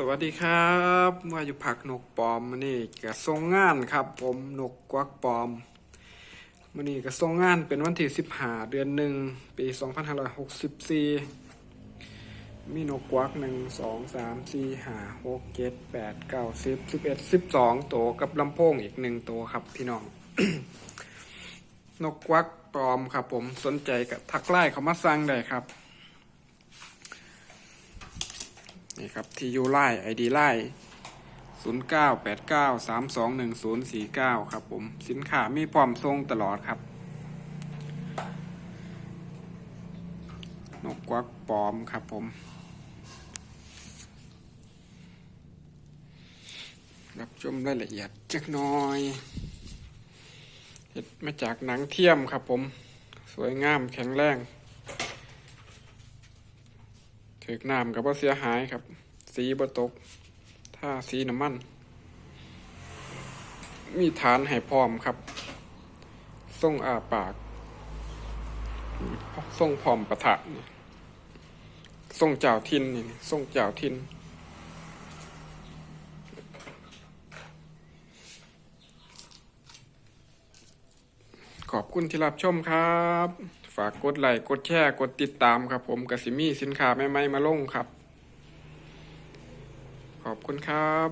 สวัสดีครับว่าอยู่ผักนกปลอมมันนี่กับทรงงานครับ ผมนกกวักปลอมมันนี่กับทรงงานเป็นวันที่สิบห้าเดือนหนึ่งปีสองพันห้าร้อยหกสิบสี่มีนกกวักหนึ่งสองสามสี่ห้าหกเจ็ดแปดเก้าสิบสิบเอ็ดสิบสองตัวกับลำโพงอีกหนึ่งตัวครับพี่น้อง นกกวักปลอมครับผมสนใจกับทักไล่เขามาสั่งได้ครับ นี่ครับที่ยูไล่ไอดีไล่ศูนย์เก้าแปดเก้าสามสองหนึ่งศูนย์สี่เก้าครับผม สินค้ามีพร้อมส่งตลอดครับ นกกวักปลอมครับผมรับชมรายละเอียดจักน้อยเห็ดมาจากหนังเทียมครับผม สวยงามแข็งแรง ถึกน้ำกับว่าเสียหายครับ สีบตก ถ้าสีน้ำมัน มีฐานให้พร้อมครับส่งอาปากส่งพร้อมประทะนี่ส่งเจ้าทินนี่ส่งเจ้าทินขอบคุณที่รับชมครับ ฝากกดไลค์กดแชร์กดติดตามครับ ผมกสิมีสินค้าใหม่ๆมาลงครับ ขอบคุณครับ